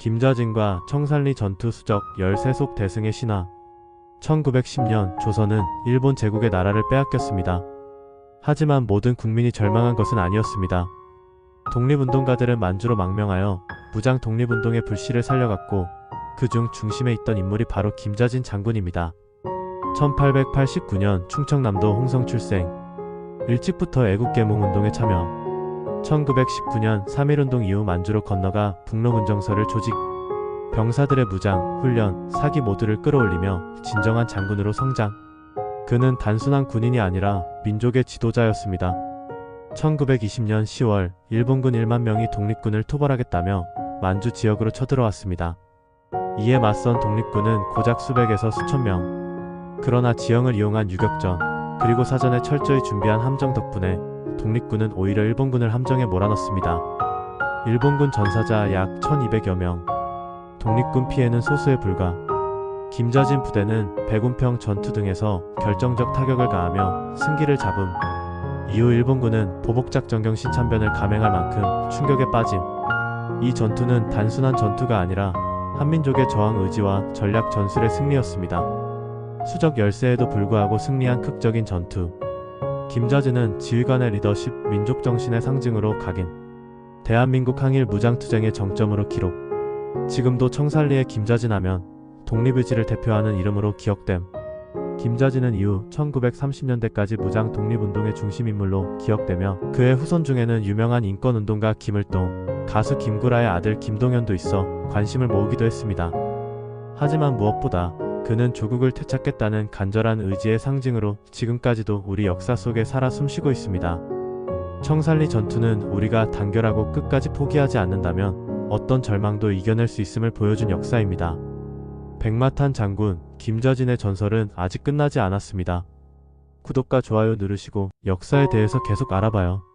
김좌진과 청산리 전투 수적 13속 대승의 신화 1910년 조선은 일본 제국의 나라를 빼앗겼습니다. 하지만 모든 국민이 절망한 것은 아니었습니다. 독립운동가들은 만주로 망명하여 무장 독립운동의 불씨를 살려갔고 그중 중심에 있던 인물이 바로 김자진 장군입니다. 1889년 충청남도 홍성 출생 일찍부터 애국계몽운동에 참여 1919년 3.1운동 이후 만주로 건너가 북로문정서를 조직 병사들의 무장, 훈련, 사기 모두를 끌어올리며 진정한 장군으로 성장 그는 단순한 군인이 아니라 민족의 지도자였습니다. 1920년 10월 일본군 1만 명이 독립군을 토벌하겠다며 만주 지역으로 쳐들어왔습니다. 이에 맞선 독립군은 고작 수백에서 수천 명. 그러나 지형을 이용한 유격전, 그리고 사전에 철저히 준비한 함정 덕분에 독립군은 오히려 일본군을 함정에 몰아넣습니다. 일본군 전사자 약 1200여 명. 독립군 피해는 소수에 불과. 김자진 부대는 백운평 전투 등에서 결정적 타격을 가하며 승기를 잡음. 이후 일본군은 보복작전경 신참변을 감행할 만큼 충격에 빠짐. 이 전투는 단순한 전투가 아니라 한민족의 저항 의지와 전략 전술의 승리였습니다. 수적 열세에도 불구하고 승리한 극적인 전투. 김자진은 지휘관의 리더십, 민족 정신의 상징으로 각인. 대한민국 항일 무장투쟁의 정점으로 기록. 지금도 청산리의 김자진 하면 독립의지를 대표하는 이름으로 기억됨. 김자진은 이후 1930년대까지 무장 독립운동의 중심인물로 기억되며 그의 후손 중에는 유명한 인권운동가 김을동, 가수 김구라의 아들 김동현도 있어 관심을 모으기도 했습니다. 하지만 무엇보다 그는 조국을 되찾겠다는 간절한 의지의 상징으로 지금까지도 우리 역사 속에 살아 숨쉬고 있습니다. 청산리 전투는 우리가 단결하고 끝까지 포기하지 않는다면 어떤 절망도 이겨낼 수 있음을 보여준 역사입니다. 백마탄 장군 김자진의 전설은 아직 끝나지 않았습니다. 구독과 좋아요 누르시고 역사에 대해서 계속 알아봐요.